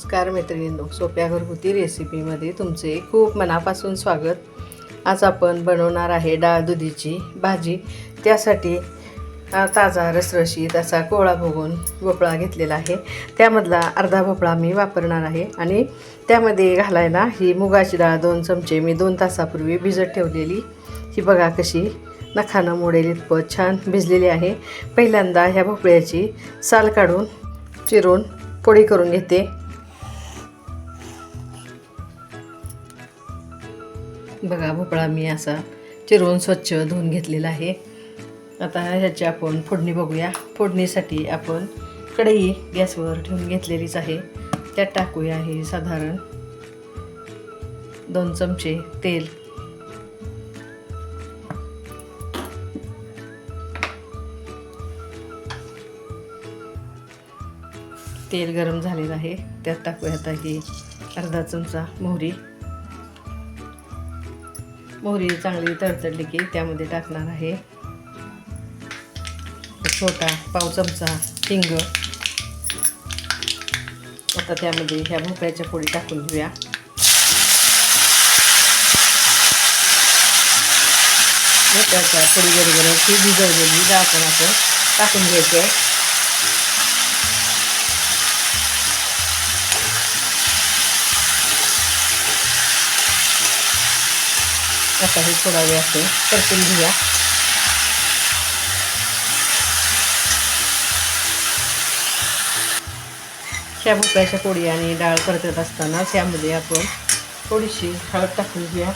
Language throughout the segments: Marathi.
नमस्कार मैत्रिणींनो सोप्या घरगुती रेसिपीमध्ये तुमचे खूप मनापासून स्वागत. आज आपण बनवणार आहे डाळ दुधीची भाजी. त्यासाठी ताजा रसरशीत असा कोवळा भोगून भोपळा घेतलेला आहे. त्यामधला अर्धा भोपळा मी वापरणार आहे आणि त्यामध्ये घालायला ही मुगाची डाळ दोन चमचे मी दोन तासापूर्वी भिजत ठेवलेली. ही बघा कशी नखानं मोडेल इतपत छान भिजलेली आहे. पहिल्यांदा ह्या भोपळ्याची साल काढून चिरून पोळी करून घेते. बघा भोपळा मी असा चिरून स्वच्छ धुवून घेतलेला आहे. आता ह्याची आपण फोडणी बघूया. फोडणीसाठी आपण कढई गॅसवर ठेवून घेतलेलीच आहे. त्यात टाकूया हे साधारण दोन चमचे तेल. तेल गरम झालेलं आहे. त्यात टाकूया आता ही अर्धा चमचा मोहरी. मोहरी चांगली तडतडली की त्यामध्ये टाकणार आहे. छोटा पाव चमचा हिंग. आता त्यामध्ये ह्या भोपळ्याच्या पोळी टाकून घेऊया. भोपळ्याच्या पोळीबरोबरच ती भिजवलेली डाळ पण आपण टाकून घ्यायचं आहे. आता हे थोडा वेळ असं परतून घेऊया. ह्या भोपळ्याच्या पोळी आणि डाळ परतत असताना त्यामध्ये आपण थोडीशी हळद टाकून घेऊया.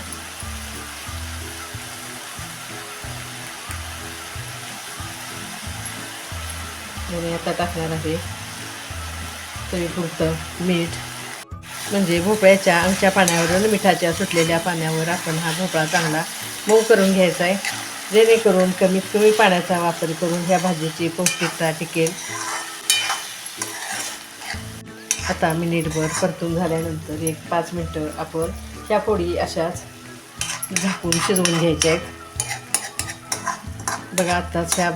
आणि आता टाकणार आहे तरी पुरतं मीठ. म्हणजे भोपळ्याच्या आमच्या पाण्यावरून मिठाच्या सुटलेल्या पाण्यावर आपण हा भोपळा चांगला मऊ करून घ्यायचा आहे. जेणेकरून कमीत कमी पाण्याचा वापर करून ह्या भाजीची पौष्टिकता टिकेल. आता मिनिटभर परतून झाल्यानंतर एक पाच मिनटं आपण ह्या पोळी अशाच झाकून शिजवून घ्यायच्या आहेत. बघा आत्ताच ह्या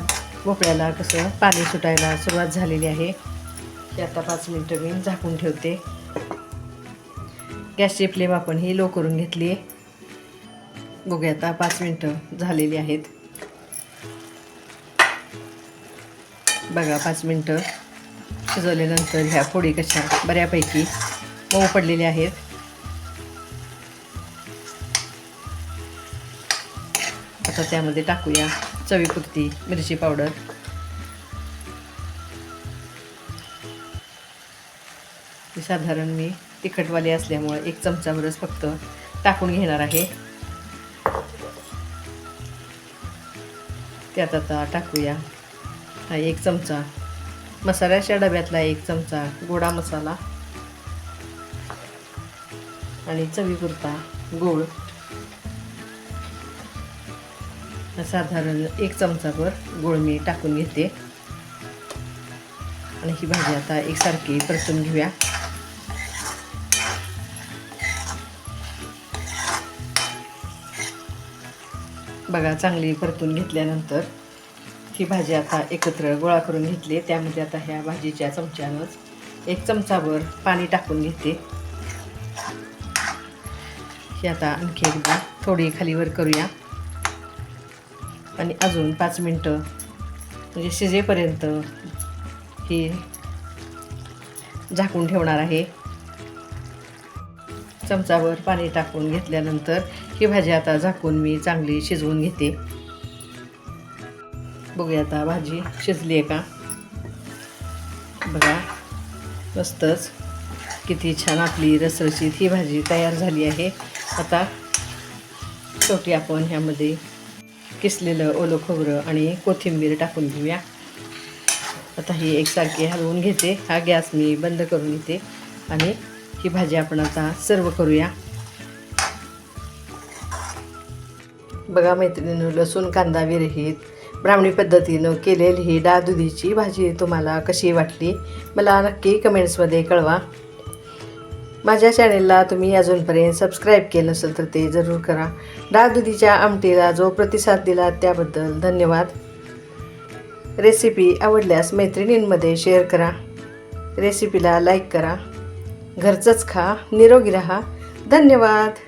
भोपळ्याला कसं पाणी सुटायला सुरुवात झालेली आहे. ते आता पाच मिनटं मी झाकून ठेवते. गॅसची फ्लेम आपण ही लो करून घेतली. बघूया आता पाच मिनटं झालेली आहेत. बघा पाच मिनटं शिजवल्यानंतर ह्या फोडी कशा बऱ्यापैकी मऊ पडलेल्या आहेत. आता त्यामध्ये टाकूया चवीपुरती मिरची पावडर. साधारण मी तिखटवाली असल्यामुळे एक चमचावरच फक्त टाकून घेणार आहे. त्यात आता टाकूया. हा एक चमचा. मसाल्याच्या डब्यातला एक चमचा गोडा मसाला. आणि चवीपुरता गूळ. साधारण एक चमचाभर गूळ मी टाकून घेते. आणि ही भाजी आता एकसारखी परतून घेऊया. बघा चांगली परतून घेतल्यानंतर ही भाजी आता एकत्र गोळा करून घेतली. त्यामध्ये आता ह्या भाजीच्या चमच्यानंच एक चमचाभर पाणी टाकून घेते. ही आता आणखी एकदा थोडी खालीवर करूया. आणि अजून पाच मिनटं म्हणजे शिजेपर्यंत ही झाकून ठेवणार आहे. चमचावर पाणी टाकून घेतल्यानंतर ही भाजी आता झाकून मी चांगली शिजवून घेते. बघूया आता भाजी शिजली आहे का? बघा मस्तच. किती छान आपली रसरशीत ही भाजी तयार झाली आहे. आता शेवटी आपण ह्यामध्ये किसलेलं ओलं खोबरं आणि कोथिंबीर टाकून घेऊया. आता ही एकसारखी हलवून घेते. हा गॅस मी बंद करून घेते आणि ही भाजी आपण आता सर्व करूया. बघा मैत्रिणीनं लसूण कांदा विरहित ब्राह्मणी पद्धतीनं केलेली ही डाळ दुधीची भाजी तुम्हाला कशी वाटली मला नक्की कमेंट्समध्ये कळवा. माझ्या चॅनेलला तुम्ही अजूनपर्यंत सबस्क्राईब केलं नसेल तर ते जरूर करा. डाळ दुधीच्या आमटीला जो प्रतिसाद दिला त्याबद्दल धन्यवाद. रेसिपी आवडल्यास मैत्रिणींमध्ये शेअर करा. रेसिपीला लाईक करा. घरचंच खा निरोगी राहा. धन्यवाद.